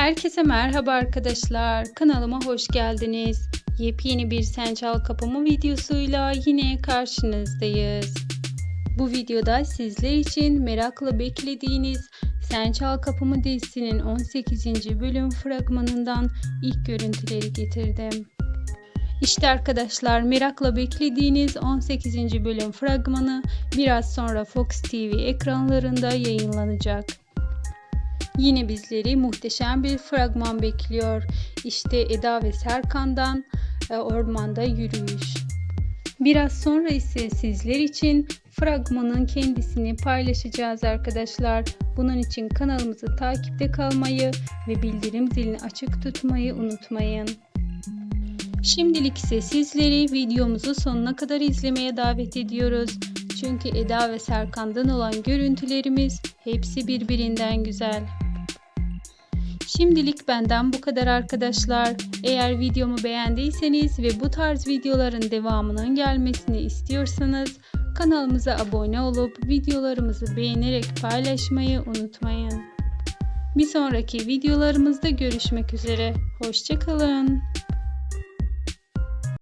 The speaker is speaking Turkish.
Herkese merhaba arkadaşlar. Kanalıma hoş geldiniz. Yepyeni bir Sen Çal Kapımı videosuyla yine karşınızdayız. Bu videoda sizler için merakla beklediğiniz Sen Çal Kapımı dizisinin 18. bölüm fragmanından ilk görüntüleri getirdim. İşte arkadaşlar merakla beklediğiniz 18. bölüm fragmanı biraz sonra Fox TV ekranlarında yayınlanacak. Yine bizleri muhteşem bir fragman bekliyor. İşte Eda ve Serkan'dan e, ormanda yürüyüş. Biraz sonra ise sizler için fragmanın kendisini paylaşacağız arkadaşlar. Bunun için kanalımızı takipte kalmayı ve bildirim zilini açık tutmayı unutmayın. Şimdilik ise sizleri videomuzu sonuna kadar izlemeye davet ediyoruz. Çünkü Eda ve Serkan'dan olan görüntülerimiz hepsi birbirinden güzel. Şimdilik benden bu kadar arkadaşlar. Eğer videomu beğendiyseniz ve bu tarz videoların devamının gelmesini istiyorsanız kanalımıza abone olup videolarımızı beğenerek paylaşmayı unutmayın. Bir sonraki videolarımızda görüşmek üzere. Hoşçakalın.